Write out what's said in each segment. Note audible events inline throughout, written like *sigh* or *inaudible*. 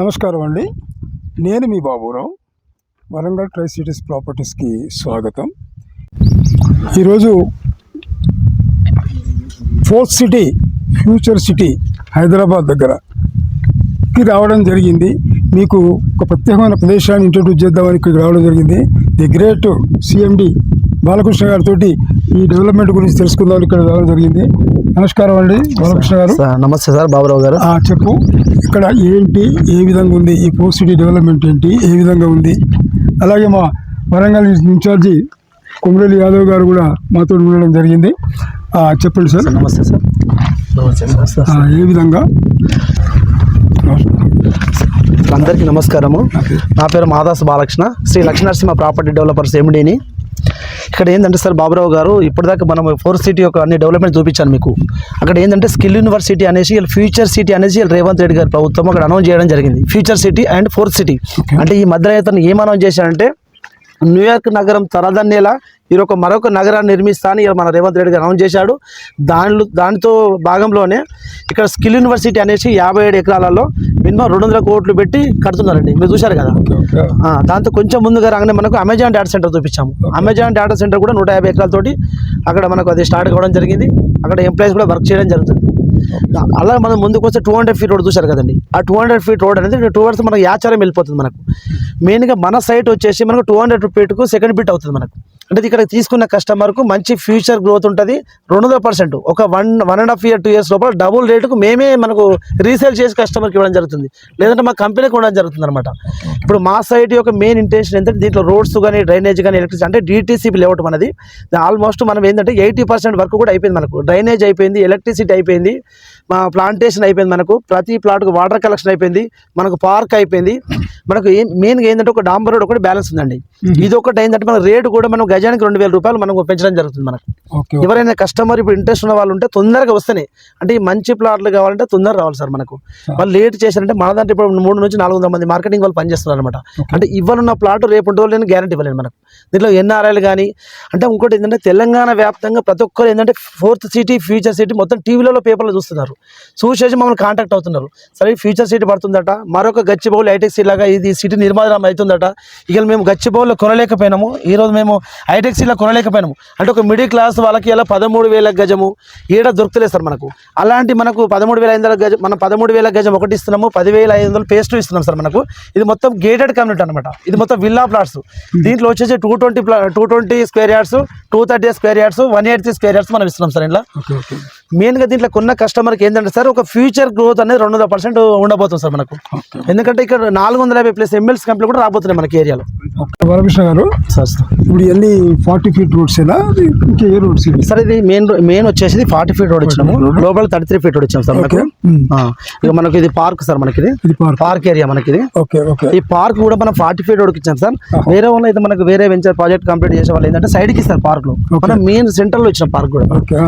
నమస్కారం అండి. నేను మీ బాబురావు. వరంగల్ ట్రై సిటీస్ ప్రాపర్టీస్కి స్వాగతం. ఈరోజు fourth city future city Hyderabad దగ్గరకి రావడం జరిగింది. మీకు ఒక ప్రత్యేకమైన ప్రదేశాన్ని ఇంట్రడ్యూస్ చేద్దామని ఇక్కడికి రావడం జరిగింది. ది గ్రేట్ సిఎండి బాలకృష్ణ గారితో ఈ డెవలప్మెంట్ గురించి తెలుసుకుందామని ఇక్కడ రావడం జరిగింది. నమస్కారం అండి బాలకృష్ణ గారు. సార్ నమస్తే సార్ బాబురావు గారు. ఆ, చెప్పు. ఇక్కడ ఏంటి ఏ విధంగా ఉంది ఈ పోస్ట్ సిటీ డెవలప్మెంట్ ఏంటి ఏ విధంగా ఉంది? అలాగే మా వరంగల్ ఇన్ఛార్జి కొమరేలి యాదవ్ గారు కూడా మాతో ఉండడం జరిగింది. ఆ, చెప్పండి సార్. నమస్తే సార్. నమస్తే ఏ విధంగా? అందరికీ నమస్కారము. నా పేరు మాదాస్ బాలకృష్ణ. శ్రీ లక్ష్మీనరసింహ ప్రాపర్టీ డెవలపర్స్ ఎండిని ఇక్కడ ఏంటంటే సార్ బాబురావు గారు ఇప్పటిదాకా మనం ఫోర్ సిటీ యొక్క అన్ని డెవలప్మెంట్ చూపించాను మీకు. అక్కడ ఏంటంటే స్కిల్ యూనివర్సిటీ అనేసి వీళ్ళు ఫ్యూచర్ సిటీ అనేసి వీళ్ళు రేవంత్ రెడ్డి గారి ప్రభుత్వం అక్కడ అనౌన్స్ చేయడం జరిగింది. Future city and fourth city. అంటే ఈ మధ్య అతను ఏం అనౌన్స్ చేశాడంటే న్యూయార్క్ నగరం తరదన్నేలా ఈ ఒక మరొక నగరాన్ని నిర్మిస్తా అని మన రేవంత్ రెడ్డి గారు అనౌన్స్ చేశాడు. దానిలో దానితో భాగంలోనే ఇక్కడ స్కిల్ యూనివర్సిటీ అనేసి యాభై ఏడు ఎకరాలలో మినిమం రెండు వందల కోట్లు పెట్టి కడుతున్నారండి. మీరు చూశారు కదా? దాంతో కొంచెం ముందుగా రాగానే మనకు అమెజాన్ డేటా సెంటర్ చూపించాము. అమెజాన్ డేటా సెంటర్ కూడా నూట యాభై ఎకరాలతోటి అక్కడ మనకు అది స్టార్ట్ కావడం జరిగింది. అక్కడ ఎంప్లాయీస్ కూడా వర్క్ చేయడం జరుగుతుంది. అలా మనం ముందుకు వస్తే టూ హండ్రెడ్ ఫీట్ రోడ్ చూశారు కదండి. ఆ టూ హండ్రెడ్ ఫీట్ రోడ్ అనేది టూ వర్స్ మనకు యాచారం వెళ్ళిపోతుంది మనకు. మెయిన్గా మన సైట్ వచ్చేసి మనకు టూ హండ్రెడ్ ఫీట్కు సెకండ్ ఫీట్ అవుతుంది మనకు. అంటే ఇక్కడ తీసుకున్న కస్టమర్కు మంచి ఫ్యూచర్ గ్రోత్ ఉంటుంది. రెండు వందల పర్సెంట్. ఒక one one and half year two years లోపల డబుల్ రేటుకు మేమే మనకు రీసేల్ చేసి కస్టమర్కి ఇవ్వడం జరుగుతుంది. లేదంటే మా కంపెనీకి ఇవ్వడం జరుగుతుంది అనమాట ఇప్పుడు మా సైట్ యొక్క మెయిన్ ఇంటెన్షన్ ఏంటంటే దీంట్లో రోడ్స్ కానీ డ్రైనేజ్ కానీ ఎలక్ట్రిసిటీ అంటే డిటీసీపీ లేఅవుట్ మనది. ఆల్మోస్ట్ మనం ఏంటంటే ఎయిటీ పర్సెంట్ వర్క్ కూడా అయిపోయింది మనకు. డ్రైనేజ్ అయిపోయింది ఎలక్ట్రిసిటీ అయిపోయింది మా ప్లాంటేషన్ అయిపోయింది మనకు. ప్రతి ప్లాట్కు వాటర్ కలెక్షన్ అయిపోయింది మనకు పార్క్ అయిపోయింది. మనకు ఏం మెయిన్గా ఏంటంటే ఒక డాంబర్ రోడ్ ఒకటి బ్యాలెన్స్ ఉందండి. ఇది ఒకటి ఏంటంటే మన రేటు కూడా మనం గజానికి రెండు వేల రూపాయలు మనకు పెంచడం జరుగుతుంది మనకు. ఎవరైనా కస్టమర్ ఇప్పుడు ఇంట్రెస్ట్ ఉన్న వాళ్ళు ఉంటే తొందరగా వస్తున్నాయి అంటే ఈ మంచి ప్లాట్లు కావాలంటే తొందరగా రావాలి సార్ మనకు. వాళ్ళు లేట్ చేశారంటే మన దాంట్లో ఇప్పుడు మూడు నుంచి నాలుగు వందల మంది మార్కెటింగ్ వాళ్ళు పనిచేస్తున్నారు అనమాట అంటే ఇవ్వనున్న ప్లాట్ రేపు వాళ్ళు గ్యారంటీ ఇవ్వలేదు మనకు. దీంట్లో ఎన్ఆర్ఐలు కానీ అంటే ఇంకోటి ఏంటంటే తెలంగాణ వ్యాప్తంగా ప్రతి ఒక్కరు ఏంటంటే ఫోర్త్ సిటీ ఫ్యూచర్ సిటీ మొత్తం టీవీలలో పేపర్లో చూస్తున్నారు. చూసేసి మమ్మల్ని కాంటాక్ట్ అవుతున్నారు. సరే ఫ్యూచర్ సిటీ పడుతుందట మరొక గచ్చిబౌలి ఐటెక్సీ లాగా ఇది సిటీ నిర్మాణం అవుతుందట. ఇక మేము గచ్చిబౌలిలో కొనలేకపోయినాము. ఈ రోజు మేము ఇలా కొనలేకపోయినాము. అంటే ఒక మిడిల్ క్లాస్ వాళ్ళకి ఇలా పదమూడు వేల గజము ఈడ దొరుకుతలేదు సార్ మనకు. అలాంటి మనకు పదమూడు వేల ఐదు వందల గజం మనం పదమూడు వేల గజం ఒకటి ఇస్తున్నాము పదివేల ఐదు వందలు పేస్ట్ ఇస్తున్నాం సార్ మనకు. ఇది మొత్తం గేటెడ్ కమ్యూనిటీ అనమాట ఇది మొత్తం విల్లా ప్లాట్స్ దీంట్లో వచ్చేసి two twenty two twenty square yards two thirty square yards one eighty square yards మనం ఇస్తున్నాం సార్ ఇలా మెయిన్గా దీంట్లో కొన్న కస్టమర్కి ఏంటంటే సార్ ఒక ఫ్యూచర్ గ్రోత్ అనేది రెండు వందల పర్సెంట్ ఉండబోతుంది సార్ మనకు. ఎందుకంటే ఇక్కడ నాలుగు వందల యాభై ప్లస్ ఎంఎల్స్ కంపెనీ కూడా రాబోతున్నాయి మనకి ఏరియాలో. బాలకృష్ణ గారు సార్ సార్. ఇప్పుడు ఎన్ని ఫార్టీ ఫీట్ రోడ్స్ ఇంకా ఏ రోడ్స్ సార్ ఇది మెయిన్ మెయిన్ వచ్చేసి ఫార్టీ ఫీట్ రోడ్ ఇచ్చినాము లోపల థర్టీ త్రీ ఫీట్ రోడ్ ఇచ్చాం సార్ మనకు. ఇక మనకు ఇది పార్క్ సార్ మనకి ఇది పార్క్. ఏరియా మనకి ఇది ఓకే ఓకే. ఈ పార్క్ కూడా మనం ఫార్టీ ఫీట్ రోడ్కి ఇచ్చాం సార్. వేరే వాళ్ళు అయితే మనకు వేరే వెంచర్ ప్రాజెక్ట్ కంప్లీట్ చేసే వాళ్ళు ఏంటంటే సైడ్కి ఇస్తారు పార్క్లో మనం మెయిన్ సెంటర్లో ఇచ్చిన పార్క్ కూడా.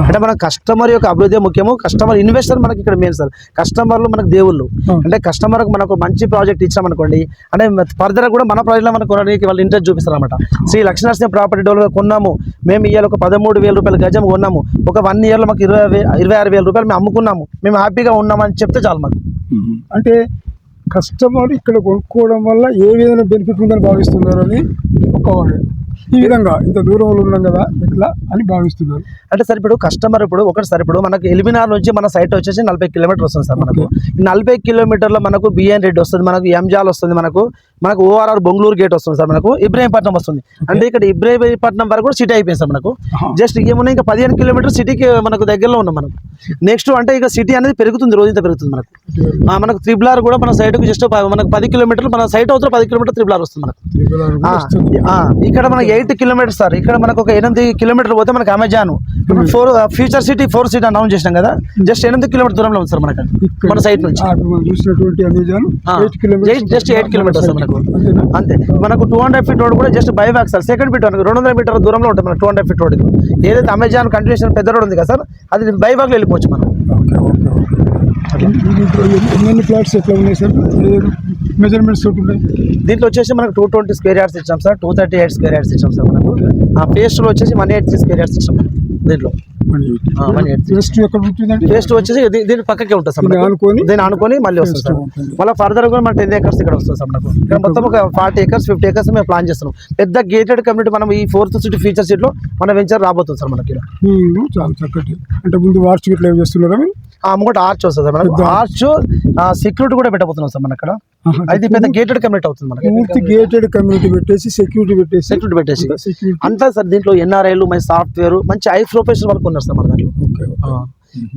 అంటే మన కస్టమర్ యొక్క అభివృద్ధి ముఖ్యము. కస్టమర్ ఇన్వెస్టర్ మనకి ఇక్కడ మెయిన్ సార్. కస్టమర్లు మనకు దేవుళ్ళు. అంటే కస్టమర్ మనకు మంచి ప్రాజెక్ట్ ఇచ్చాం అనుకోండి అంటే ఫర్దర్ కూడా మన ప్రాజెక్ట్లో మనకు కొనడానికి వాళ్ళు ఇంట్రెస్ట్ చూపిస్తారు అనమాట శ్రీ లక్ష్మీనరసింహ ప్రాపర్టీ డెవలప్ కొన్నాము. మేము ఇవాళ ఒక పదమూడు వేల రూపాయల గజం కొన్నాము. ఒక వన్ ఇయర్లో మాకు ఇరవై ఇరవై ఆరు వేల రూపాయలు మేము అమ్ముకున్నాము. మేము హ్యాపీగా ఉన్నామని చెప్తే చాలు మాకు. అంటే కస్టమర్ ఇక్కడ కొనుక్కోవడం వల్ల ఏ విధంగా బెనిఫిట్ ఉందని భావిస్తున్నారని ఒక విధంగా ఇంత దూరంలో ఉన్నాం కదా ఇట్లా అని భావిస్తున్నారు. అంటే సార్ ఇప్పుడు కస్టమర్ ఇప్పుడు ఒకటి సార్ ఇప్పుడు మనకు ఎలిమినార్ నుంచి మన సైట్ వచ్చేసి నలభై కిలోమీటర్ వస్తుంది సార్ మనకు. నలభై కిలోమీటర్ల మనకు బిఎన్ రెడ్డి వస్తుంది మనకు ఎంజాల్ వస్తుంది మనకు. మనకు ఓఆర్ఆర్ బొంగళూరు గేట్ వస్తుంది సార్ మనకు ఇబ్రాహీంపట్నం వస్తుంది. అంటే ఇక్కడ ఇబ్రాహీంపట్నం వరకు కూడా సిటీ అయిపోయింది సార్ మనకు. జస్ట్ ఏమున్నాయి ఇంకా పదిహేను కిలోమీటర్ సిటీకి మనకు దగ్గరలో ఉన్నాం మనం. నెక్స్ట్ అంటే ఇక సిటీ అనేది పెరుగుతుంది రోజు పెరుగుతుంది మనకు. మనకు త్రిబుల్ ఆర్ కూడా మన సైట్కు జస్ట్ మనకు పది కిలోమీటర్లు మన సైట్ అవుతుంది పది కిలోమీటర్ త్రిబుల్ ఆర్ వస్తుంది. మనకు ఇక్కడ మనకి ఎయిట్ కిలోమీటర్స్ సార్. ఇక్కడ మనకు ఒక ఎనిమిది కిలోమీటర్లు పోతే మనకి అమెజాన్ ఇప్పుడు four future city four city announce చేసినాం కదా. జస్ట్ ఎనిమిది కిలోమీటర్ దూరంలో ఉంది సార్ మనకి. మన సైట్ నుంచి. జస్ట్ ఎయిట్ కిలోమీటర్స్ సార్ మనకు? అంతే. మనకు టూ హండ్రెడ్ ఫీట్ రోడ్ కూడా just by back sir second feet రెండు వందల మీటర్ దూరంలో ఉంటుంది మనకు టూ హండ్రెడ్ ఫీట్ రోడ్ ఏదైతే అమెజాన్ కంటిన్యూషన్ పెద్ద రోడ్ ఉంది కదా సార్ అది బై బ్యాక్లో వెళ్ళిపోవచ్చు మనం. ఎన్ని- ప్లాట్స్ ఎట్లా ఉన్నాయి సార్? మెజర్మెంట్స్ ఉన్నాయి? దీంట్లో వచ్చేసి మనకు టూ ట్వంటీ స్క్వేర్ యార్డ్స్ ఇచ్చాం sir. Two thirty eight square yards ఇచ్చాం సార్ మనకు. ఆ పేస్ట్లో వచ్చేసి వన్ ఎయిట్ స్క్వేర్ యార్డ్స్ ఇచ్చాం దీంట్లో. వన్ ఎయిటీ ఆ, 180. టేస్ట్ ఎక్కడ ఉంటుందండి టేస్ట్ వచ్చేసి దీని పక్కకే ఉంటుంది సార్. ఆనుకొని దీన్ని ఆనుకొని మళ్ళీ వస్తుంది సార్. మళ్ళీ ఫర్దర్ కూడా మన టెన్ ఏకర్స్ ఇక్కడ వస్తుంది సార్ మనకు. ఇక్కడ మొత్తం ఒక ఫార్టీ ఏకర్స్ ఫిఫ్టీ ఏకర్స్ మేము ప్లాన్ చేస్తున్నాం. పెద్ద గేటెడ్ కమ్యూనిటీ మనం ఈ ఫోర్త్ సిటీ ఫీచర్ సీట్లో మన వెంచర్ రాబోతుంది సార్ మనకి చాలా చక్కటి. అంటే ముందు వార్షిక ఇట్లా చేస్తున్నారా ముంగట ఆర్చ్ వస్తుంది సార్ మనకు. ఆర్చ్ సెక్యూరిటీ కూడా పెట్టబోతున్నాం సార్ మన ఆహా. అది పెద్ద గేటెడ్ కమ్యూనిటీ అవుతుంది మనకి. పూర్తి గేటెడ్ కమ్యూనిటీ పెట్టేసి సెక్యూరిటీ పెట్టేసి సెక్యూరిటీ పెట్టేసి. అంతా సార్ దీంట్లో ఎన్ఆర్ఐలు మంచి సాఫ్ట్వేర్ మంచి ఐ ప్రొఫెషనల్ వరకు ఉన్నారు సార్ మన దాంట్లో.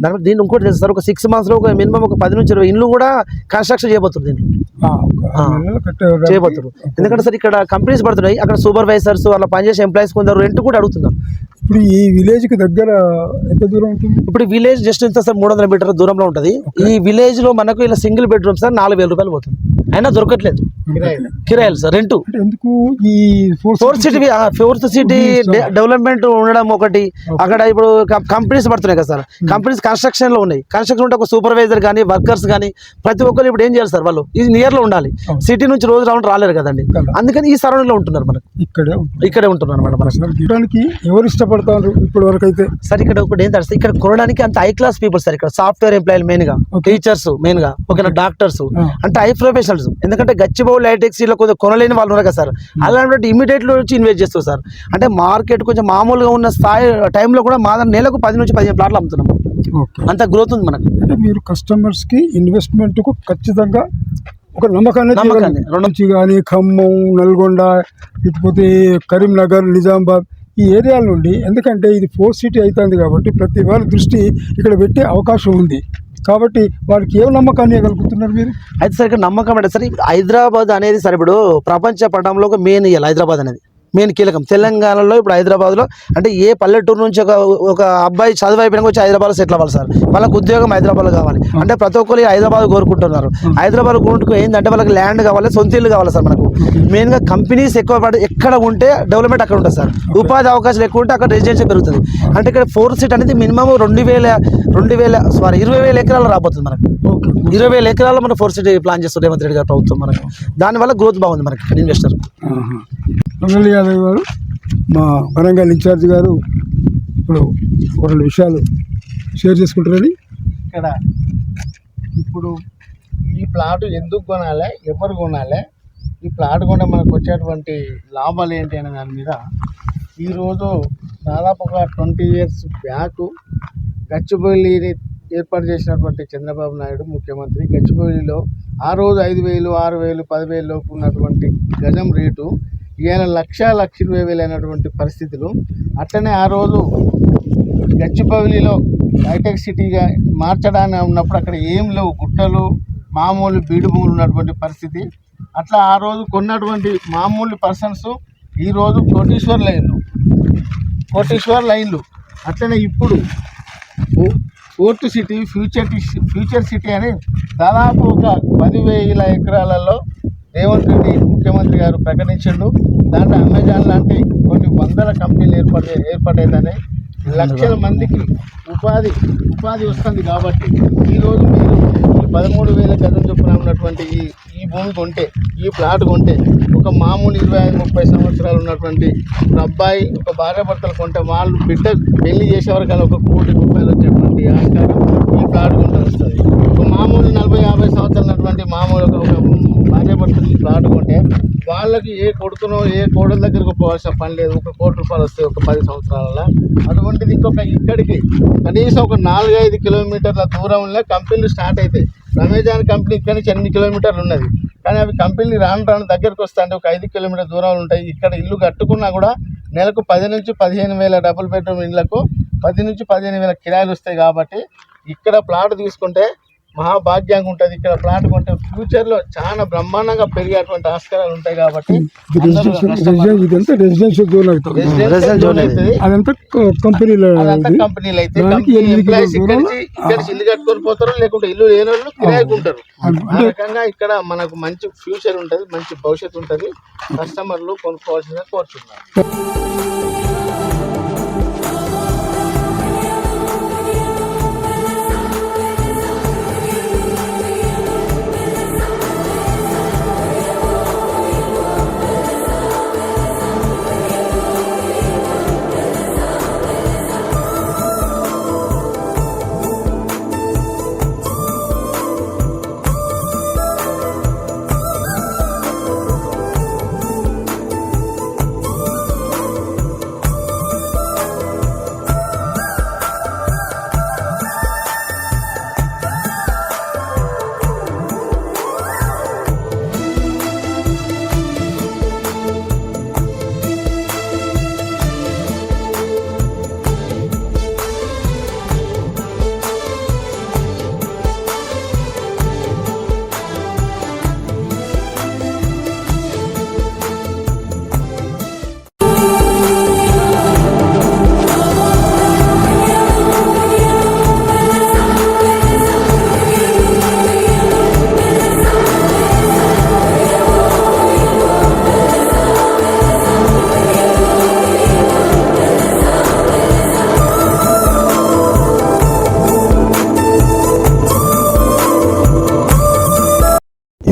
దాని దీన్ని ఇంకోటి తెలుసు సార్ ఒక సిక్స్ మంత్స్లో ఒక మినిమం ఒక పది నుంచి ఇరవై ఇల్లు కూడా కన్స్ట్రక్షన్ చేయబోతుంది దీంట్లో. చేయబోతున్నారు. ఎందుకంటే సార్ ఇక్కడ కంపెనీస్ పడుతున్నాయి అక్కడ సూపర్వైజర్స్ అలా పనిచేసే ఎంప్లాయీస్ కొందరు రెంట్ కూడా అడుగుతున్నారు. ఇప్పుడు ఈ విలేజ్కి దగ్గర ఎంత దూరం ఉంటుంది? ఇప్పుడు విలేజ్ జస్ట్ ఎంత సార్? మూడు వందల మీటర్ దూరంలో ఉంటుంది. ఈ విలేజ్లో మనకు ఇలా సింగిల్ బెడ్రూమ్ సార్ నాలుగు వేల రూపాయలు పోతుంది. అయినా దొరకట్లేదు. కిరాయిలు. Sir rent. ఎందుకు ఈ fourth city fourth city development ఉండడం ఒకటి. అక్కడ ఇప్పుడు కంపెనీస్ పడుతున్నాయి కదా సార్. కంపెనీస్ కన్స్ట్రక్షన్లో ఉన్నాయి. కన్స్ట్రక్షన్ ఉంటే ఒక సూపర్వైజర్ కానీ వర్కర్స్ కానీ ప్రతి ఒక్కరు ఇప్పుడు ఏం చేయాలి సార్ వాళ్ళు? ఇది నియర్లో ఉండాలి సిటీ నుంచి రోజు రౌండ్ రాలేరు కదండి. కదా. అందుకని ఈ సరౌండింగ్లో ఉంటున్నారు మనకు. ఇక్కడే ఇక్కడే ఉంటున్నారు అనమాట మనకు. ఎవరు ఇష్టపడతారు ఇప్పటి వరకు అయితే? సార్ ఇక్కడ ఒకటి ఏం తెలుసు ఇక్కడ కొనడానికి అంత హై క్లాస్ పీపుల్ సార్ ఇక్కడ. సాఫ్ట్వేర్ ఎంప్లాయీలు మెయిన్గా. టీచర్స్ మెయిన్గా. ఓకేనా? డాక్టర్స్. అంటే హై ప్రొఫెషనల్స్ ఎందుకంటే గచ్చిబౌల్ లైటెక్స్లో కొంచెం కొనలేని వాళ్ళు ఉన్నారు కదా సార్. అలాంటి ఇమీడియట్లో వచ్చి ఇన్వెస్ట్ చేస్తారు సార్. అంటే మార్కెట్ కొంచెం మామూలుగా ఉన్న స్థాయి టైంలో కూడా మా నెలకు పది నుంచి పదిహేను ప్లాట్లు అమ్ముతున్నాం. ఓకే. అంత గ్రోత్ ఉంది మనకి. అంటే మీరు కస్టమర్స్కి ఇన్వెస్ట్మెంట్కు ఖచ్చితంగా ఒక నమ్మకాన్ని. నుంచి కానీ ఖమ్మం నల్గొండ ఇకపోతే కరీంనగర్ నిజామాబాద్ ఈ ఏరియాల నుండి ఎందుకంటే ఇది ఫోర్ సిటీ అవుతుంది కాబట్టి ప్రతి వారి దృష్టి ఇక్కడ పెట్టే అవకాశం ఉంది. కాబట్టి వారికి ఏం నమ్మకాన్ని ఇవ్వగలుగుతున్నారు మీరు? అయితే సార్ ఇక్కడ నమ్మకం అంటే సార్ హైదరాబాద్ అనేది సార్ ఇప్పుడు ప్రపంచ పటంలో ఒక మెయిన్ ఇవ్వాలి హైదరాబాద్ అనేది. మెయిన్ కీలకం. తెలంగాణలో ఇప్పుడు హైదరాబాద్లో అంటే ఏ పల్లెటూరు నుంచి ఒక ఒక అబ్బాయి చదువు అయిపోయినాక వచ్చి హైదరాబాద్లో సెటిల్ అవ్వాలి సార్. వాళ్ళకి ఉద్యోగం హైదరాబాద్లో కావాలి. అంటే ప్రతి ఒక్కరు హైదరాబాద్ కోరుకుంటున్నారు. హైదరాబాద్ కోరుకు ఏంటంటే వాళ్ళకి ల్యాండ్ కావాలి సొంత ఇల్లు కావాలి సార్ మనకు. మెయిన్గా కంపెనీస్ ఎక్కువ పడి ఎక్కడ ఉంటే డెవలప్మెంట్ అక్కడ ఉంటుంది సార్. ఉపాధి అవకాశాలు ఎక్కువ ఉంటే అక్కడ రెసిడెన్షియల్ పెరుగుతుంది. అంటే ఇక్కడ ఫోర్ సీట్ అనేది మినిమం రెండు వేల రెండు వేల సారీ ఇరవై వేల ఎకరాలు రాబోతుంది మనకు. ఇరవై వేల ఎకరాల్లో మన ఫోర్ సిటీ ప్లాన్ చేస్తారు రేవంత్ రెడ్డి గారు ప్రభుత్వం మనకు. దానివల్ల గ్రోత్ బాగుంది మనకి ఇక్కడ ఇన్వెస్టర్. మంగళ యాదవ్ గారు మా వరంగల్ ఇన్ఛార్జ్ గారు ఇప్పుడు ఒక రెండు విషయాలు షేర్ చేసుకుంటారని ఇక్కడ ఇప్పుడు ఈ ప్లాట్ ఎందుకు కొనాలి ఎవరు కొనాలి ఈ ప్లాట్ కొంటే మనకు వచ్చేటువంటి లాభాలు ఏంటి అనే దాని మీద ఈరోజు దాదాపు ఒక ట్వంటీ ఇయర్స్ బ్యాక్ గచ్చిబౌలిని ఏర్పాటు చేసినటువంటి చంద్రబాబు నాయుడు ముఖ్యమంత్రి గచ్చిబౌలిలో ఆ రోజు ఐదు వేలు ఆరు వేలు పదివేలు లోపు ఉన్నటువంటి గజం రేటు ఈయన లక్ష లక్ష ఇరవై వేలైనటువంటి పరిస్థితులు. అట్లనే ఆ రోజు గచ్చిబౌలిలో హైటెక్ సిటీగా మార్చడానికి ఉన్నప్పుడు అక్కడ ఏం లేవు. గుట్టలు మామూలు బీడు భూములు ఉన్నటువంటి పరిస్థితి. అట్లా ఆ రోజు కొన్నటువంటి మామూలు పర్సన్స్ ఈరోజు కోటీశ్వర్ లైన్లు. కోటీశ్వర్ లైన్లు. అట్లనే ఇప్పుడు fourth city future future city అని దాదాపు ఒక పదివేల ఎకరాలలో రేవంత్ రెడ్డి ముఖ్యమంత్రి గారు ప్రకటించిండు. దాంట్లో అమెజాన్ లాంటి కొన్ని వందల కంపెనీలు ఏర్పడే ఏర్పడేదని లక్షల మందికి ఉపాధి ఉపాధి వస్తుంది కాబట్టి ఈరోజు మీరు ఈ పదమూడు వేల గజం చొప్పున ఉన్నటువంటి ఈ ఈ భూమి కొంటే ఈ ప్లాట్ కొంటే ఒక మామూలు ఇరవై ఐదు ముప్పై సంవత్సరాలు ఉన్నటువంటి ఒక అబ్బాయి ఒక భార్యాభర్తలు కొంటే వాళ్ళు బిడ్డ పెళ్ళి చేసే వరకు ఒక కోటి రూపాయలు వచ్చేటువంటి ఆస్కారం ఈ ప్లాట్ కొంటే వస్తుంది. మామూలు నలభై యాభై సంవత్సరాలు ఉన్నటువంటి మామూలు ఒక భార్య భర్తలు ప్లాట్ కొంటే వాళ్ళకి ఏ కొడుకునో ఏ కోడల దగ్గరకు పోవాల్సిన పని లేదు. ఒక కోటి రూపాయలు వస్తాయి ఒక పది సంవత్సరాలలో. అటువంటిది ఇంకొక ఇక్కడికి కనీసం ఒక నాలుగైదు కిలోమీటర్ల దూరంలో కంపెనీలు స్టార్ట్ అవుతాయి అమెజాన్ కంపెనీ ఇక్కడ నుంచి ఎన్ని కిలోమీటర్లు ఉన్నది. కానీ అవి కంపెనీలు రాను రాను దగ్గరకు వస్తాయంటే ఒక ఐదు కిలోమీటర్ దూరంలో ఉంటాయి. ఇక్కడ ఇల్లు కట్టుకున్నా కూడా నెలకు పది నుంచి పదిహేను వేల డబుల్ బెడ్రూమ్ ఇళ్ళకు పది నుంచి పదిహేను వేల కిరాయిలు వస్తాయి కాబట్టి ఇక్కడ ప్లాట్ తీసుకుంటే మహాభాగ్యంగా ఉంటుంది. ఇక్కడ ప్లాట్ కొంటే ఫ్యూచర్లో చాలా బ్రహ్మాండంగా పెరిగేటువంటి ఆస్కారాలు ఉంటాయి కాబట్టి ఇది అందరూ రెసిడెన్షియల్ కస్టమర్ రెసిడెన్- ఇదంతా రెసిడెన్షియల్ జోన్ అవుతుంది. రెసిడెన్షియల్ రెసిడెన్షియల్ జోన్ జోన్ అవుతుంది. అదంతా కంపెనీల అయితే ఇల్లు కట్టుకొని పోతారు లేకుంటే ఇల్లు లేని వాళ్ళు కిరాయికి ఉంటారు ఆ రకంగా ఇక్కడ మనకు మంచి ఫ్యూచర్ ఉంటది మంచి భవిష్యత్తు ఉంటది. కస్టమర్లు కొనుక్కోవాల్సిన కోరుతున్నారు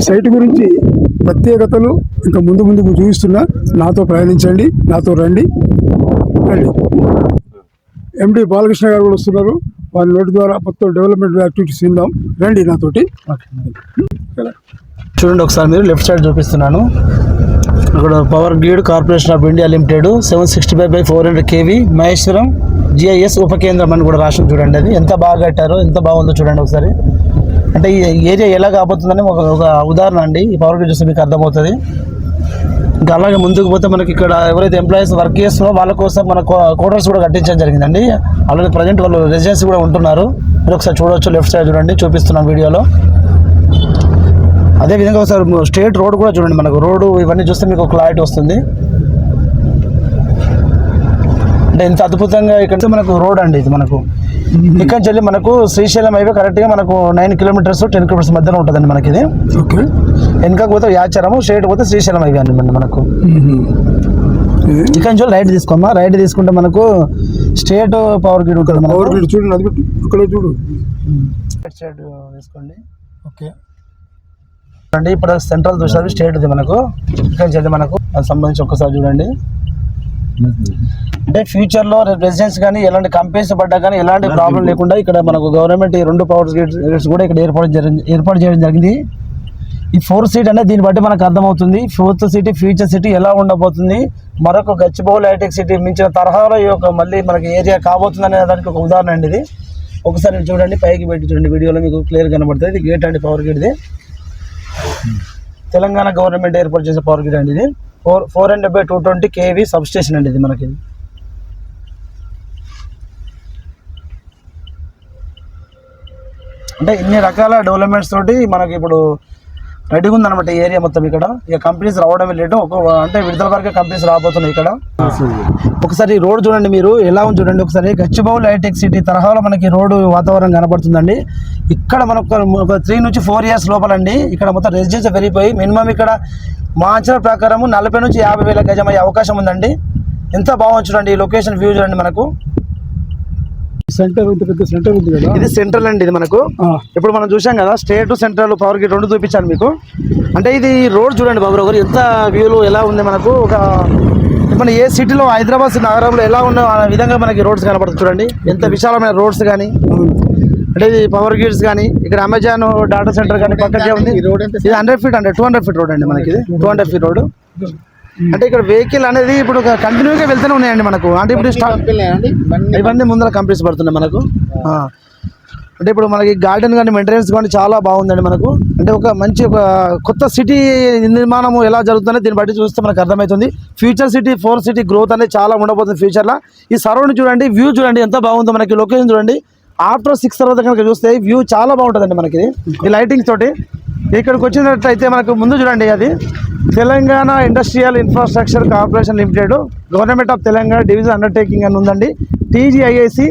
సైట్ గురించి ప్రత్యేకతలు ఇంకా ముందు ముందుకు చూపిస్తున్నా. నాతో ప్రయాణించండి నాతో రండి. రండి. ఎండి బాలకృష్ణ గారు కూడా వస్తున్నారు. వారి నోటి ద్వారా మొత్తం డెవలప్మెంట్ యాక్టివిటీస్ విందాం. రండి నాతోటి. చూడండి ఒకసారి మీరు లెఫ్ట్ సైడ్ చూపిస్తున్నాను. ఇక్కడ power grid corporation of India limited seven sixty five by four hundred KV Maheshwaram GIS ఉప కేంద్రం అని కూడా రాష్ట్రం చూడండి అది. ఎంత బాగా కట్టారో ఎంత బాగుందో చూడండి ఒకసారి. అంటే ఈ ఏరియా ఎలా కాబోతుందని ఒక ఒక ఉదాహరణ అండి. ఈ పవర్ గ్రిడ్ చూస్తే మీకు అర్థమవుతుంది. ఇంకా అలాగే ముందుకు పోతే మనకి ఇక్కడ ఎవరైతే ఎంప్లాయీస్ వర్క్ చేస్తున్నారో వాళ్ళ కోసం మన క్వార్టర్స్ కూడా కట్టించడం జరిగిందండి. అలాగే ప్రజెంట్ వాళ్ళు రెసిడెన్సీ కూడా ఉంటున్నారు. మీరు ఒకసారి చూడవచ్చు లెఫ్ట్ సైడ్ చూడండి చూపిస్తున్నాను వీడియోలో. అదే విధంగా ఒకసారి స్టేట్ రోడ్ కూడా చూడండి మనకు. రోడ్డు ఇవన్నీ చూస్తే మీకు క్లారిటీ వస్తుంది. అంటే ఎంత అద్భుతంగా ఇక్కడ మనకు రోడ్ అండి ఇది మనకు. ఇక్కడ నుంచి వెళ్ళి మనకు శ్రీశైలం హైవే కరెక్ట్గా మనకు నైన్ కిలోమీటర్స్ టెన్ కిలోమీటర్స్ మధ్యలో ఉంటుందండి మనకి ఇది. ఓకే. వెనకకు పోతే యాచారము స్ట్రేట్ పోతే శ్రీశైలం హైవే అండి మన- మనకు ఇక్కడ నుంచి రైట్ తీసుకోమ్మా. రైట్ తీసుకుంటే మనకు స్టేట్ పవర్ గ్రిడ్ ఉంటుంది పవర్ గ్రిడ్ చూడండి అది అక్కడ చూడు. రైట్ సైడ్ తీసుకోండి ఓకే. ఇప్పుడు సెంట్రల్ చూసారు స్టేట్ ఇది మనకు. ఇక్కడ నుంచి మనకు అది సంబంధించి ఒక్కసారి చూడండి. అంటే ఫ్యూచర్లో రెసిడెన్స్ కానీ ఎలాంటి కంపెనీస్ పడ్డా కానీ ఎలాంటి ప్రాబ్లం లేకుండా ఇక్కడ మనకు గవర్నమెంట్ ఈ రెండు పవర్ గ్రిడ్స్ కూడా ఇక్కడ ఏర్పాటు ఏర్పాటు చేయడం జరిగింది. ఈ ఫోర్ సీట్ అనేది దీన్ని బట్టి మనకు అర్థమవుతుంది. ఫోర్త్ సిటీ ఫ్యూచర్ సిటీ ఎలా ఉండబోతుంది? మరొక గచ్చిబౌలి హైటెక్ సిటీ మించిన తరహాలో ఈ యొక్క మళ్ళీ మనకి ఏరియా కాబోతుంది అనే దానికి ఒక ఉదాహరణ అండి ఇది. ఒకసారి చూడండి పైకి పెట్టి చూడండి. వీడియోలో మీకు క్లియర్ కనబడుతుంది. ఇది గేట్ అండి పవర్ గేట్ ఇది. తెలంగాణ గవర్నమెంట్ ఏర్పాటు చేసే పవర్ గ్రిడ్ అండి ఇది. Four four hundred by two twenty KV sub station అండి ఇది మనకి. అంటే ఇన్ని రకాల డెవలప్మెంట్స్ తోటి మనకి ఇప్పుడు రెడీగా ఉందన్నమాట ఏరియా మొత్తం ఇక్కడ. ఇక కంపెనీస్ రావడం లేదు. ఒక అంటే విడుదల వరకే కంపెనీస్ రాబోతున్నాయి ఇక్కడ. ఒకసారి ఈ రోడ్ చూడండి మీరు. ఎలా ఉంది చూడండి ఒకసారి. గచ్చిబౌలి హైటెక్ సిటీ తరహాలో మనకి రోడ్డు వాతావరణం కనబడుతుందండి. ఇక్కడ మనకు ఒక త్రీ నుంచి ఫోర్ ఇయర్స్ లోపలండి. ఇక్కడ మొత్తం రెసిడెన్స్ పెరిగిపోయి మినిమం ఇక్కడ మా అంచనా ప్రకారం నలభై నుంచి యాభై వేల గజం అయ్యే అవకాశం ఉందండి. ఎంత బాగుంది చూడండి ఈ లొకేషన్ వ్యూ చూడండి మనకు. సెంటర్ ఇంత పెద్ద సెంటర్ ఉంది కదా. ఇది సెంట్రల్ అండి ఇది మనకు. ఇప్పుడు మనం చూసాం కదా స్టేట్ సెంట్రల్ పవర్ గ్రిడ్ రెండు చూపించాను మీకు. అంటే ఇది రోడ్ చూడండి బాబు గారు ఎంత వ్యూలు ఎలా ఉంది మనకు? ఒక మన ఏ సిటీలో హైదరాబాద్ నగరంలో ఎలా ఉన్న ఆ విధంగా మనకి రోడ్స్ కనబడుతుంది చూడండి. ఎంత విశాలమైన రోడ్స్ కానీ. అంటే ఇది పవర్ గ్రిడ్స్ కానీ ఇక్కడ అమెజాన్ డాటా సెంటర్ కానీ పక్కకే ఉంది. ఇది హండ్రెడ్ ఫీట్ అంటే టూ హండ్రెడ్ ఫీట్ రోడ్ అండి మనకి ఇది. Two hundred feet road. అంటే ఇక్కడ వెహికల్ అనేది ఇప్పుడు కంటిన్యూగా వెళ్తూనే ఉన్నాయండి మనకు. అంటే ఇప్పుడు ఇవన్నీ ముందర కంప్లీట్స్ పడుతున్నాయి మనకు. అంటే ఇప్పుడు మనకి గార్డెన్ కానీ మెయింటెనెన్స్ కానీ చాలా బాగుందండి మనకు. అంటే ఒక మంచి ఒక కొత్త సిటీ నిర్మాణం ఎలా జరుగుతుందో దీన్ని బట్టి చూస్తే మనకు అర్థమవుతుంది. Future city four city growth అనేది చాలా ఉండబోతుంది ఫ్యూచర్లో ఈ సరౌండ్ చూడండి వ్యూ చూడండి ఎంత బాగుందో మనకి లొకేషన్ చూడండి. ఆఫ్టర్ సిక్స్ తర్వాత కనుక చూస్తే వ్యూ చాలా బాగుంటుందండి మనకి. ఈ లైటింగ్స్ తోటి. ఇక్కడికి వచ్చినట్లయితే మనకు ముందు చూడండి అది. Telangana industrial infrastructure corporation limited government of Telangana division undertaking అని ఉందండి. TGIAC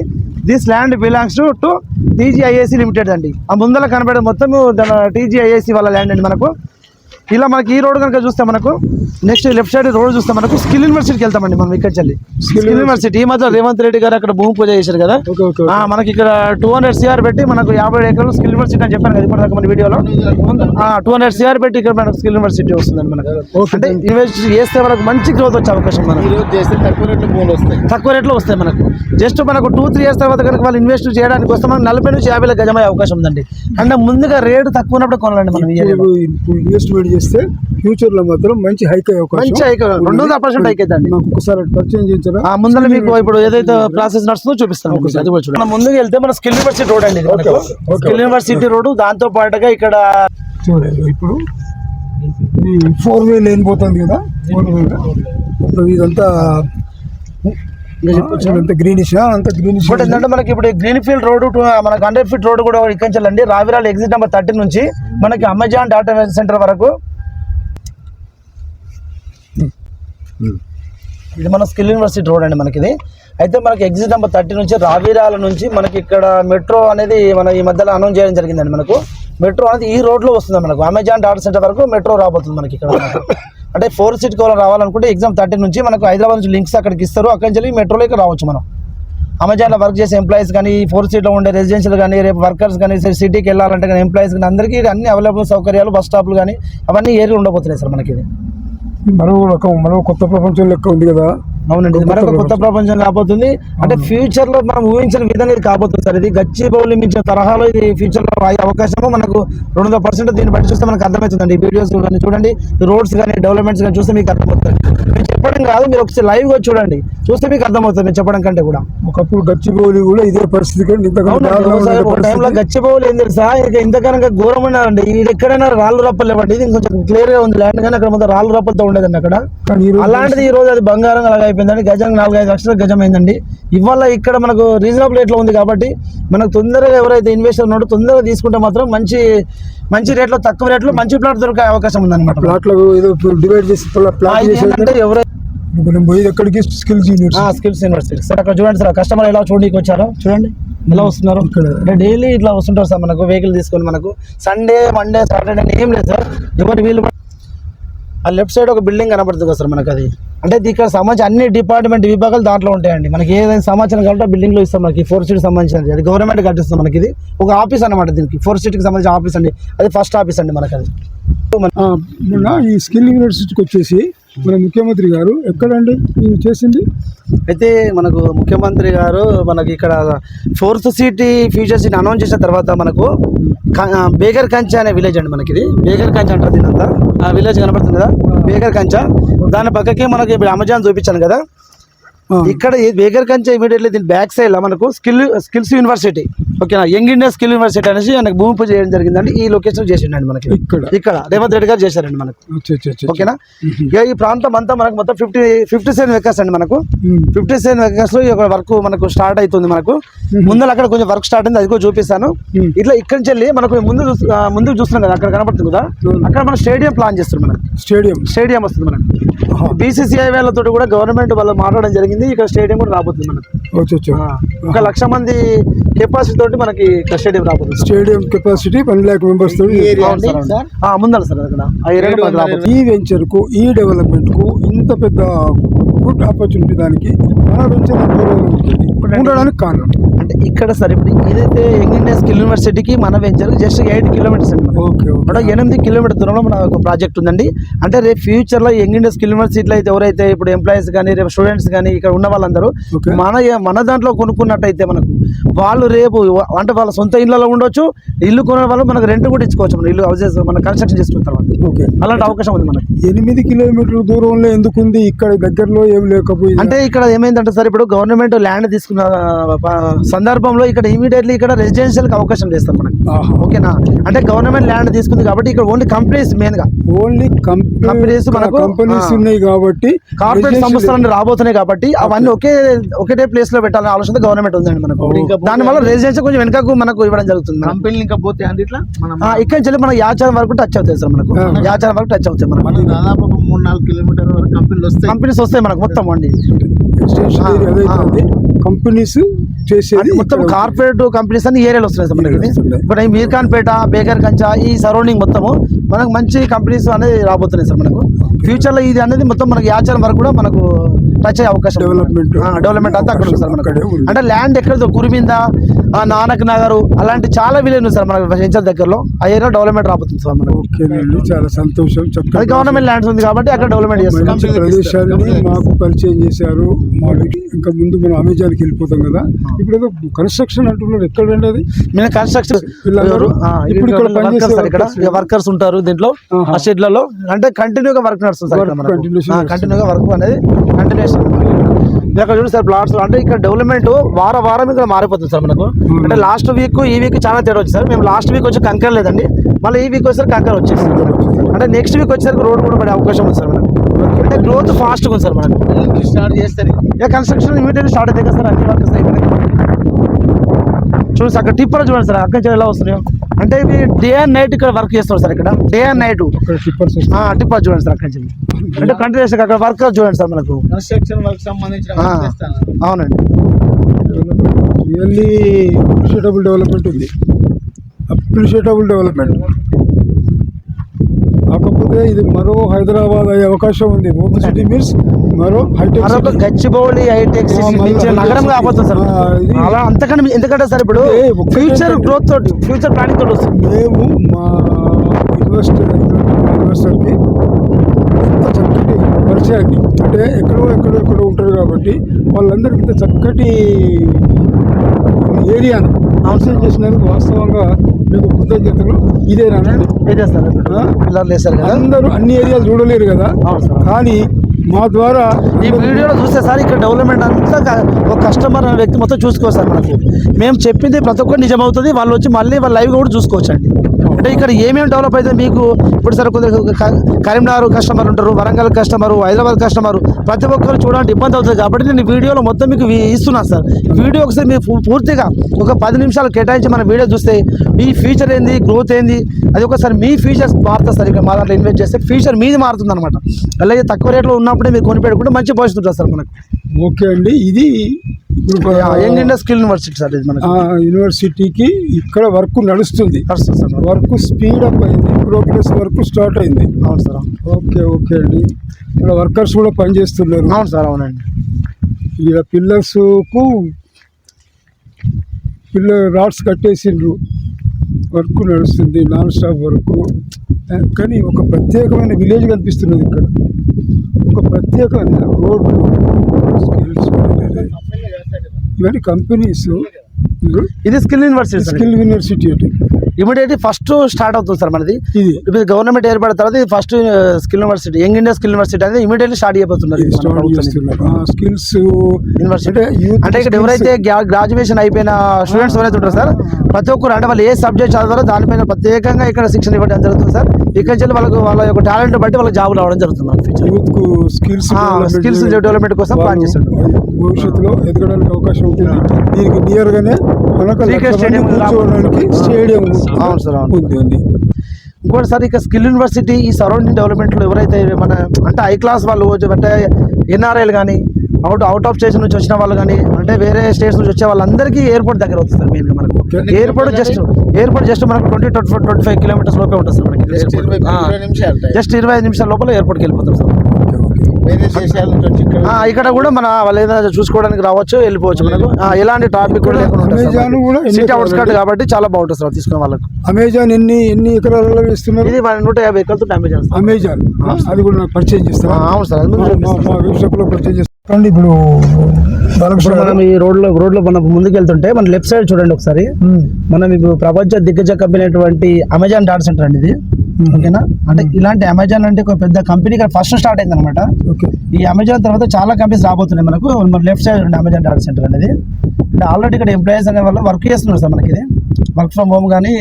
this land belongs to to TGIAC limited అండి. ఆ ముందర కనబడే మొత్తం టీజీఐఏసి వాళ్ళ ల్యాండ్ అండి మనకు. ఇలా మనకి ఈ రోడ్ కనుక చూస్తే మనకు నెక్స్ట్ లెఫ్ట్ సైడ్ రోడ్ చూస్తే మనకు స్కిల్ యూనివర్సిటీకి వెళ్తామండి మనం ఇక్కడ చెల్లి స్కిల్ యూనివర్సిటీ ఈ మధ్య రేవంత్ రెడ్డి గారు అక్కడ భూమి పూజ చేశారు కదా? మనకి ఇక్కడ టూ హండ్రెడ్ సిఆర్ పెట్టి మనకు యాభై ఎకరాలు స్కిల్ యూనివర్సిటీ అని చెప్పాను కదా ఇప్పటిదాకా మన వీడియోలో. టూ హండ్రెడ్ సిఆర్ పెట్టి ఇక్కడ మనకు స్కిల్ యూనివర్సిటీ వస్తుందండి మనకు. అంటే ఇన్వెస్ట్ చేస్తే మనకు మంచి గ్రోత్ వచ్చే అవకాశం మనకు. తక్కువ రేట్లు భూములు వస్తాయి. తక్కువ రేట్లో వస్తాయి మనకు. జస్ట్ మనకు టూ త్రీ ఇయర్స్ తర్వాత కనుక వాళ్ళు ఇన్వెస్ట్ చేయడానికి వస్తే మనకు నలభై నుంచి యాభై గజమయ్యే అవకాశం ఉందండి. అంటే ముందుగా రేటు తక్కువ ఉన్నప్పుడు కొనాలండి మనం ఇన్వెస్ట్మెంట్ చేస్తే ఫ్యూచర్లో మాత్రం మంచి హైక్ మంచి హైక్ రెండు వందల పర్సెంట్ హైక్ అవుతుంది నాకు ఒకసారి పరిచయం చేయించారా? ఆ ముందర మీకు ఇప్పుడు ఏదైతే ప్రాసెస్ నడుస్తుందో చూపిస్తాను. చూడండి. మనం ముందుకు వెళ్తే మన స్కిల్ యూనివర్సిటీ రోడ్ అండి. స్కిల్ యూనివర్సిటీ రోడ్ దాంతో పాటుగా ఇక్కడ చూడండి ఇప్పుడు ఫోర్ వే లేన్ పోతుంది కదా? ఫోర్ వే ఇప్పుడు ఇదంతా ఇదంతా గ్రీనిష్ అంత గ్రీనిష్ ఇంకోటి ఏంటంటే మనకి ఇప్పుడు గ్రీన్ ఫీల్డ్ రోడ్ మనకి హండ్రెడ్ ఫీట్ రోడ్ కూడా ఇక్కించాలండి రావిరాల ఎగ్జిట్ నెంబర్ థర్టీ నుంచి మనకి అమెజాన్ డాటా సెంటర్ వరకు. ఇది మన స్కిల్ యూనివర్సిటీ రోడ్ అండి మనకి ఇది అయితే మనకి ఎగ్జిట్ నెంబర్ థర్టీ నుంచి రావిరాల నుంచి మనకి ఇక్కడ మెట్రో అనేది మన ఈ మధ్యలో అనౌన్స్ చేయడం జరిగిందండి మనకు. మెట్రో అనేది ఈ రోడ్లో వస్తుంది మనకు. అమెజాన్ డాటా సెంటర్ వరకు మెట్రో రాబోతుంది మనకి ఇక్కడ. *laughs* అంటే ఫోర్ సీట్ కోలం రావాలనుకుంటే ఎగ్జామ్ థర్టీ నుంచి మనకు హైదరాబాద్ నుంచి లింక్స్ అక్కడికి ఇస్తారు. అక్కడి నుంచి మెట్రోలో ఇక్కడ రావచ్చు మనం. అమెజాన్లో వర్క్ చేసే ఎంప్లాయీస్ కానీ ఈ ఫోర్ సీట్లో ఉండే రెసిడెన్షియల్ కానీ రేపు వర్కర్స్ కానీ సిటీకి వెళ్ళాలంటే కానీ ఎంప్లాయీస్ కానీ అందరికీ అన్ని అవైలబుల్ సౌకర్యాలు బస్ స్టాప్లు కానీ అవన్నీ ఏరియా ఉండబోతున్నాయి సార్ మనకి ఇది. మరో రకం మరో కొత్త ప్రపంచం లెక్క ఉంది కదా. అవునండి ఇది మరొక కొత్త ప్రపంచం. కాబోతుంది. అంటే ఫ్యూచర్లో మనం ఊహించిన విధంగా ఇది కాబోతుంది సార్. ఇది గచ్చి బౌలి మించిన తరహాలో ఇది ఫ్యూచర్లో అయ్యే అవకాశము. మనకు రెండు వందల పర్సెంట్ దీన్ని బట్టి చూస్తే మనకు అర్థమవుతుందండి. వీడియోస్ కానీ చూడండి రోడ్స్ కానీ డెవలప్మెంట్స్ కానీ చూస్తే మీకు అర్థమవుతుంది. మేము చెప్పడం కాదు మీరు ఒకసారి లైవ్గా చూడండి. చూస్తే మీకు అర్థమవుతుంది మేము చెప్పడం కంటే కూడా. ఒకప్పుడు గచ్చిబౌలి కూడా ఇదే పరిస్థితి టైంలో. గచ్చిబౌలి ఏం తెలుసా? ఇక ఇంతకనక ఘోరం ఉన్నారండి. ఇది ఎక్కడైనా రాళ్ళు రప్పలు లేవండి. ఇది కొంచెం క్లియర్గా ఉంది. ల్యాండ్ కానీ అక్కడ మొత్తం రాళ్ళు రప్పలతో ఉండేదండి అక్కడ. అలాంటిది ఈ రోజు అది బంగారం అలాగ అయిపోయిందండి. గజం నాలుగైదు లక్షల గజం అయిందండి. ఇవాళ ఇక్కడ మనకు రీజనబుల్ రేట్లో ఉంది కాబట్టి మనకు తొందరగా ఎవరైతే ఇన్వెస్టర్ ఉన్నాడో తొందరగా తీసుకుంటే మాత్రం మంచి మంచి రేట్లో తక్కువ రేట్లో మంచి ప్లాట్ దొరికే అవకాశం ఉందన్నమాట. ప్లాట్లకు ఏదో డివైడ్ చేసి ప్లాట్ ఎవరైతే పోయేది ఎక్కడికి? Skills university skills university sir అక్కడ చూడండి సార్ కస్టమర్ ఎలా చూడడానికి వచ్చారో. చూడండి. ఎలా వస్తున్నారు? ఇక్కడ. అంటే డైలీ ఇట్లా వస్తుంటారు సార్ మనకు వెహికల్ తీసుకొని మనకు. సండే మండే సాటర్డే ఏం లేదు సార్. ఎవరి వీలు పడి- ఆ లెఫ్ట్ సైడ్ ఒక బిల్డింగ్ కనబడుతుంది కదా సార్ మనకు అది అంటే ఇక్కడ సంబంధించి అన్ని డిపార్ట్మెంట్ విభాగాలు దాంట్లో ఉంటాయండి. మనకి ఏదైనా సమాచారం కావాలంటే బిల్డింగ్లో బిల్డింగ్లో ఇస్తాం మనకి. ఫోర్ సీట్ సంబంధించినది. అది గవర్నమెంట్ కట్టిస్తాం మనకి ఇది ఒక ఆఫీస్ అన్నమాట దీనికి. ఫోర్ సీట్కి సంబంధించిన ఆఫీస్ అండి. అది ఫస్ట్ ఆఫీస్ అండి మనకి అది మొన్న ఈ స్కిల్ యూనివర్సిటీకి వచ్చేసి మన ముఖ్యమంత్రి గారు ఎక్కడండి? ఇది చేసింది? అయితే మనకు ముఖ్యమంత్రి గారు మనకి ఇక్కడ fourth city future city announce చేసిన తర్వాత మనకు బేగర్ కంచ అనే విలేజ్ అండి మనకి ఇది బేగర్ కంచ అంటారు దీనంతా ఆ విలేజ్ కనపడుతుంది కదా? బేగర్ కంచ. దాని పక్కకి మనకి ఇప్పుడు అమెజాన్ చూపించాను కదా? ఇక్కడ ఈ బేగర్ కంచ ఇమీడియట్లీ దీని బ్యాక్ సైడ్లో మనకు స్కిల్ స్కిల్స్ యూనివర్సిటీ ఓకేనా యంగ్ ఇండియా స్కిల్ యూనివర్సిటీ అనేసి మనకు భూమి పూజ చేయడం జరిగిందండి. ఈ లొకేషన్ చేసిండండి మనకి. ఇక్కడ. ఇక్కడ. రేవంత్ రెడ్డి గారు చేశారండి మనకు. ఓకేనా? ఇక ఈ ప్రాంతం అంతా మనకు మొత్తం ఫిఫ్టీ ఫిఫ్టీ సెవెన్ వెకర్స్ అండి మనకు. ఫిఫ్టీ సెవెన్ వెకర్స్లో ఈ యొక్క వర్క్ మనకు స్టార్ట్ అవుతుంది మనకు. ముందర అక్కడ కొంచెం వర్క్ స్టార్ట్ అయింది అది కూడా చూపిస్తాను. ఇట్లా ఇక్కడి నుంచి వెళ్ళి మనకు ముందు ముందుకు చూస్తున్నాం కదా అక్కడ కనపడుతుంది కదా. అక్కడ మనం స్టేడియం ప్లాన్ చేస్తున్నాం మనకు. స్టేడియం. స్టేడియం వస్తుంది మనకు. బీసీసీఐ వాళ్ళతో కూడా గవర్నమెంట్ వాళ్ళు మాట్లాడడం జరిగింది. ఇక్కడ స్టేడియం కూడా రాబోతుంది మనకు. ఒక లక్ష మంది కెపాసిటీ తోటి మనకి ఇక్కడ స్టేడియం రాబోతుంది. Stadium capacity one lakh members ముందర సార్. అక్కడ. ఈ వెంచర్కు ఈ డెవలప్మెంట్కు ఇంత పెద్ద గుడ్ ఆపర్చునిటీ దానికి మన వెంచర్ ఉండడానికి కారణం. ఇక్కడ సార్ ఇప్పుడు ఏదైతే యంగ్ ఇండియా స్కిల్ యూనివర్సిటీకి మన వెంచర్ జస్ట్ ఎయిట్ కిలోమీటర్స్ అండి ఓకే ఎనిమిది కిలోమీటర్ దూరంలో మన ఒక ప్రాజెక్ట్ ఉందండి. అంటే రేపు ఫ్యూచర్లో యంగ్ ఇండియా స్కిల్ యూనివర్సిటీలో అయితే ఎవరైతే ఇప్పుడు ఎంప్లాయీస్ కానీ రేపు స్టూడెంట్స్ కానీ ఇక్కడ ఉన్న వాళ్ళందరూ. మన మన దాంట్లో కొనుక్కున్నట్టయితే మనకు వాళ్ళు రేపు అంటే వాళ్ళ సొంత ఇళ్ళలో ఉండొచ్చు ఇల్లు కొనే వాళ్ళు మనకు రెంట్ కూడా ఇచ్చుకోవచ్చు మన ఇల్లు హౌసెస్ మన కన్స్ట్రక్షన్ చేసుకున్న తర్వాత. ఓకే. అలాంటి అవకాశం ఉంది మనకి. ఎనిమిది కిలోమీటర్ల దూరంలో ఎందుకుంది? ఇక్కడ దగ్గరలో ఏం లేకపోయింది అంటే ఇక్కడ ఏమైందంటే సార్ ఇప్పుడు గవర్నమెంట్ ల్యాండ్ తీసుకున్న ఆ, సందర్భంలో ఇక్కడ ఇమీడియట్లీ ఇక్కడ రెసిడెన్షియల్కి అవకాశం చేస్తారు మనకి. ఓకేనా? అంటే గవర్నమెంట్ ల్యాండ్ తీసుకుంది కాబట్టి ఇక్కడ ఓన్లీ కంపెనీస్ మెయిన్గా. ఓన్లీ Companies మనకు, కంపెనీస్. ఉన్నాయి కాబట్టి కార్పొరేట్ సంస్థలన్నీ రాబోతున్నాయి కాబట్టి అవన్నీ ఒకే ఒకటే ప్లేస్లో పెట్టాలనే ఆలోచన గవర్నమెంట్ ఉందండి మనకు. ఇంకా దాని వల్ల రెసిడెన్షియల్ కొంచెం వెనకకు మనకు ఇవ్వడం జరుగుతుంది. కంపెనీలు ఇంకా పోతే అండి ఇట్లా? మనం ఆ, ఇక్కడి నుంచి మన యాచారం వరకు టచ్ అవుతాయి సార్ మనకు. యాచారం వరకు టచ్ అవుతాయి మనకు. మనం దాదాపు మూడు నాలుగు కిలోమీటర్ వరకు కంపెనీలు వస్తాయి. కంపెనీస్ వస్తాయి మనకు మొత్తం అండి. కంపెనీస్ చేసేది మొత్తం కార్పొరేట్ కంపెనీస్ అన్ని ఏరియాలో వస్తున్నాయి సార్ మనకి. ఇప్పుడు మీర్ఖాన్పేట బేకర్ కంచా ఈ సరౌండింగ్ మొత్తము మనకు మంచి కంపెనీస్ అనేది రాబోతున్నాయి సార్ మనకు ఫ్యూచర్లో ఇది అనేది మొత్తం మనకి యాచారం వరకు కూడా మనకు టచ్ అయ్యే అవకాశం. ఆ, డెవలప్మెంట్ అంతా అక్కడ ఉంది సార్ మనకు. అంటే ల్యాండ్ ఎక్కడ కురిమిందా నానక్ నగర్ అలాంటి చాలా విలేజ్ ఉంది సార్ మనకు వెంచర్ దగ్గరలో. ఆ ఏరియా డెవలప్మెంట్ రాబోతుంది సార్ మనకు. ఓకేనండి చాలా సంతోషం. అది గవర్నమెంట్ ల్యాండ్స్ ఉంది కాబట్టి అక్కడ డెవలప్మెంట్ చేస్తాం. మంచి ప్రదేశాన్ని మాకు పరిచయం చేశారు. ఇంకా ముందు మనం అమెజాన్కి వెళ్ళిపోతాం కదా. ఇప్పుడు ఏదో కన్స్ట్రక్షన్ అంటున్నారు. ఎక్కడండి అది? మేము కన్స్ట్రక్షన్ ఇప్పుడు ఇక్కడ వర్కర్స్ సార్ ఇక్కడ. వర్కర్స్ ఉంటారు దీంట్లో. ఆ షెడ్లలో అంటే కంటిన్యూగా వర్క్ నడుస్తుంది. కంటిన్యూగా వర్క్ అనేది కంటిన్యూషన్ ఇక్కడ చూడండి సార్ ప్లాట్స్ అంటే ఇక్కడ డెవలప్మెంట్ వార వారం ఇక్కడ మారిపోతుంది సార్ మనకు. అంటే లాస్ట్ వీక్ ఈ వీక్ చాలా తేడా వచ్చింది సార్. మేము లాస్ట్ వీక్ వచ్చి కంకర్ లేదండి. మళ్ళీ ఈ వీక్ వచ్చేసరికి కంకర్ వచ్చేసింది. అంటే నెక్స్ట్ వీక్ వచ్చేసరికి రోడ్ కూడా పడే అవకాశం ఉంది సార్ మనకు. అంటే గ్రోత్ ఫాస్ట్గా ఉంది సార్ మనకు. స్టార్ట్ చేస్తారు. ఇక కన్స్ట్రక్షన్ ఇమీడియట్లీ స్టార్ట్ కదా సార్ అన్ని అయిపోయినాయి చూడండి సార్ అక్కడ టిప్పర్ చూడండి సార్ అక్కడి నుంచి ఎలా వస్తున్నాయో. అంటే ఇవి డే అండ్ నైట్ ఇక్కడ వర్క్ చేస్తారు సార్ ఇక్కడ. డే అండ్ నైట్ అక్కడ టిప్పర్ చూడండి సార్ అక్కడి నుంచి అంటే కంటిన్యూస్ అక్కడ వర్కర్స్ చూడండి సార్ మనకు. కన్స్ట్రక్షన్ వర్క్ సంబంధించిన అవునండి. రియల్లీ అప్రిషియేటబుల్ డెవలప్మెంట్ ఉంది. అప్రిషియేటబుల్ డెవలప్మెంట్ కాకపోతే ఇది మరో హైదరాబాద్ అయ్యే అవకాశం ఉంది. మూర్తి సిటీ మీన్స్ మరో హైటెక్. గచ్చిబౌలి హైటెక్ నగరం. కాబోతుంది సార్. అలా అంతకన్నా ఎందుకంటే సార్ ఇప్పుడు ఫ్యూచర్ గ్రోత్ తోటి ఫ్యూచర్ ప్లానింగ్ తోటి వస్తుంది. మేము మా ఇన్వెస్టర్ ఇన్వెస్టర్కి పరిచయాన్ని అంటే ఎక్కడో ఎక్కడో ఎక్కడో ఉంటారు కాబట్టి వాళ్ళందరికీ ఇంత చక్కటి ఏరియాను అవసరం చేసినందుకు వాస్తవంగా మీకు కృతజ్ఞతలు. ఇదేనానండి ఇదే సార్ ఇప్పుడు ఆ? పిల్లర్లు వేశారు కదా? అందరూ అన్ని ఏరియాలు చూడలేరు కదా? కానీ మా ద్వారా ఈ వీడియోలో చూస్తే సార్ ఇక్కడ డెవలప్మెంట్ అంతా ఒక కస్టమర్ అనే వ్యక్తి మొత్తం చూసుకోవచ్చు సార్ మనకి. మేము చెప్పింది ప్రతి ఒక్కటి నిజమవుతుంది. వాళ్ళు వచ్చి మళ్ళీ వాళ్ళ లైవ్ కూడా చూసుకోవచ్చు అండి అంటే ఇక్కడ ఏమేమి డెవలప్ అయితే మీకు ఇప్పుడు సార్ కొందరు క- కరీంనగర్ కస్టమర్ ఉంటారు వరంగల్ కస్టమర్ హైదరాబాద్ కస్టమరు ప్రతి ఒక్కరు చూడడానికి ఇబ్బంది అవుతుంది కాబట్టి నేను వీడియోలో మొత్తం మీకు ఇస్తున్నాను సార్. వీడియో ఒకసారి మీరు పూర్తిగా ఒక పది నిమిషాలు కేటాయించి మన వీడియో చూస్తే మీ ఫ్యూచర్ ఏంది గ్రోత్ ఏంది అది ఒకసారి మీ ఫీచర్స్ మారుతుంది సార్ ఇక్కడ మా దాంట్లో ఇన్వెస్ట్ చేస్తే ఫ్యూచర్ మీది మారుతుంది అనమాట అలాగే తక్కువ రేట్లో ఉన్నప్పుడే మీరు కొనిపెట్టుకుంటే మంచి భవిష్యత్తు ఉంటుంది సార్ మనకు. ఓకే అండి. ఇది యంగ్ స్కిల్ యూనివర్సిటీ సార్ ఇది మనకు. ఆ యూనివర్సిటీకి ఇక్కడ వర్క్ నడుస్తుంది. వర్క్ స్పీడ్ అప్ అయింది ప్రోగ్రెస్ వర్క్ స్టార్ట్ అయింది. అవును సార్ ఓకే ఓకే అండి. ఇక్కడ వర్కర్స్ కూడా పనిచేస్తున్నారు. అవును సార్ అవునండి. ఇక్కడ పిల్లర్స్కు పిల్ల రాడ్స్ కట్టేసిండ్రు. వర్క్ నడుస్తుంది నాన్ స్టాప్ వర్క్. కానీ ఒక ప్రత్యేకమైన విలేజ్ కనిపిస్తున్నది ఇక్కడ. ఒక ప్రత్యేకమైన రోడ్లు స్కిల్స్ ఇవన్నీ కంపెనీస్ ఇది skill university sir skill university అంటే ఇమీడియట్ ఫస్ట్ స్టార్ట్ అవుతుంది సార్ మనది. ఇది. ఇప్పుడు గవర్నమెంట్ ఏర్పడిన తర్వాత ఇది first skill university young India skill university అనేది ఇమీడియట్లీ స్టార్ట్. చేస్తున్నారు. స్కిల్స్ యూనివర్సిటీ అంటే ఇక్కడ ఎవరైతే గ్రా- గ్రాడ్యుయేషన్ అయిపోయిన స్టూడెంట్స్ ఎవరైతే ఉంటారో సార్ ప్రతి ఒక్కరు అంటే వాళ్ళు ఏ సబ్జెక్ట్ చదవాలో దానిపైన ప్రత్యేకంగా ఇక్కడ శిక్షణ ఇవ్వడం జరుగుతుంది సార్. ఇక్కడ నుంచి వాళ్ళకు వాళ్ళ యొక్క టాలెంట్ బట్టి వాళ్ళకి జాబ్ రావడం జరుగుతుంది ఫ్యూచర్ యూత్కు స్కిల్స్ skills development కోసం plan చేస్తుంటారు. భవిష్యత్తులో ఎదగడానికి అవకాశం ఉంటుంది. దీనికి నియర్ గానే మనకు స్టేడియం కూర్చోవడానికి. స్టేడియం అవును సార్, అవును. ఉంది ఉంది ఇంకోటి సార్ ఇక స్కిల్ యూనివర్సిటీ ఈ సరౌండింగ్ డెవలప్మెంట్లో ఎవరైతే మన అంటే హై క్లాస్ వాళ్ళు అంటే ఎన్ఆర్ఐలు కానీ అవుట్ అవుట్ ఆఫ్ స్టేషన్ నుంచి వచ్చిన వాళ్ళు కానీ అంటే వేరే స్టేట్స్ నుంచి వచ్చే వాళ్ళందరికీ ఎయిర్పోర్ట్ దగ్గర వస్తుంది సార్ మెయిన్గా మనకు. ఎయిర్పోర్ట్ జస్ట్ ఎయిర్పోర్ట్ జస్ట్ మనకు twenty twenty twenty five kilometres లోపే ఉంటుంది సార్ మనకి. జస్ట్ ఇరవై ఐదు నిమిషాల లోపల ఎయిర్పోర్ట్కి వెళ్ళిపోతాం సార్ ఇక్కడ ఆ, ఇక్కడ కూడా మన వాళ్ళు ఏదైనా చూసుకోవడానికి రావచ్చు వెళ్ళిపోవచ్చు మనకు. ఆ, ఎలాంటి ట్రాఫిక్ కూడా లేకుండా అమెజాన్ సిటీ ఎకరాలు అవుట్స్కట్ కాబట్టి చాలా బాగుంటుంది సార్ తీసుకునే వాళ్ళకు. అమెజాన్ ఎన్ని ఎన్ని ఎకరాలలో వేస్తున్నారు? ఇది మన నూట యాభై ఎకరాలతో డ్యామేజ్ చేస్తాం అమెజాన్. అది కూడా నాకు పరిచయం చేస్తారా? అవును సార్ వెబ్సైట్లో పరిచయం చేస్తాను ఇప్పుడు. మనం ఈ రోడ్లో రోడ్లో మనం ముందుకు వెళ్తుంటే మన లెఫ్ట్ సైడ్ చూడండి ఒకసారి. మనం ఇప్పుడు ప్రపంచ దిగ్గజ కంపెనీ అయినటువంటి అమెజాన్ డాటా సెంటర్ అండి ఇది. ఓకేనా? అంటే ఇలాంటి అమెజాన్ అంటే ఒక పెద్ద కంపెనీ ఇక్కడ ఫస్ట్ స్టార్ట్ అయింది అనమాట ఓకే ఈ అమెజాన్ తర్వాత చాలా కంపెనీస్ రాబోతున్నాయి మనకు. మన లెఫ్ట్ సైడ్ ఉండే అమెజాన్ డాటా సెంటర్ అనేది. అంటే ఆల్రెడీ ఇక్కడ ఎంప్లాయీస్ అనే వాళ్ళు వర్క్ చేస్తున్నారు సార్ మనకి ఇది. వర్క్ ఫ్రమ్ హోమ్ కానీ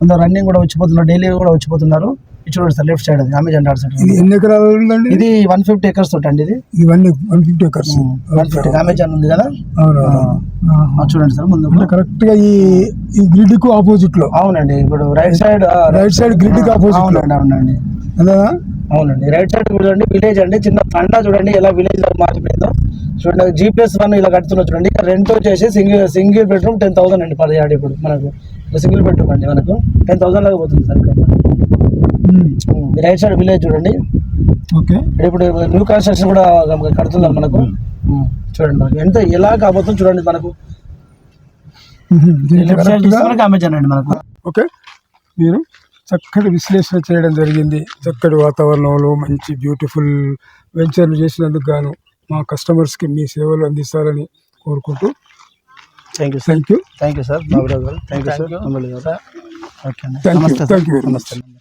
కొందరు రన్నింగ్ కూడా వచ్చిపోతున్నారు డైలీ కూడా వచ్చిపోతున్నారు. చూడండి సార్ లెఫ్ట్ సైడ్ అది డాటా సెంటర్ ఇది ఎన్ని ఎకరాలు ఉందండి? ఇది వన్ ఫిఫ్టీ ఎకర్స్ తోటి అండి ఇది. ఇవన్నీ one fifty acres one fifty Amazon ఉంది కదా? చూడండి సార్ ముందు. కరెక్ట్గా ఈ ఈ గ్రిడ్కు ఆపోజిట్లో. అవునండి ఇప్పుడు రైట్ సైడ్ రైట్ సైడ్ గ్రిడ్కి ఆపోజిట్ అవునండి అవునండి. అవునండి రైట్ సైడ్ చూడండి విలేజ్ అండి చిన్న తండా చూడండి ఎలా విలేజ్ మారిపోయిందో. చూడండి జీ ప్లస్ వన్ ఇలా కడుతున్నా చూడండి రెంట్ వచ్చేసి single single bedroom ten thousand అండి యార్డ్ ఇప్పుడు మనకు. సింగిల్ బెడ్రూమ్ అండి మనకు. టెన్ థౌసండ్ లాగా పోతుంది సార్ ఇక్కడ. రైట్ సైడ్ విలేజ్ చూడండి. ఓకే. ఇప్పుడు న్యూ కన్స్ట్రక్షన్ కూడా కడుతున్నారు మనకు. చూడండి మనకు ఎంత ఎలా కాబోతుంది చూడండి మనకు. మనకు అమెజాన్ అండి మనకు. ఓకే. మీరు చక్కటి విశ్లేషణ చేయడం జరిగింది. చక్కటి వాతావరణంలో మంచి బ్యూటిఫుల్ వెంచర్లు చేసినందుకు గాను మా కస్టమర్స్కి మీ సేవలు అందిస్తారని కోరుకుంటూ thank you sir thank you thank you sir thank you sir okay అండి థ్యాంక్ యూ నమస్తే థ్యాంక్ యూ వెరీ మచ్ నమస్తే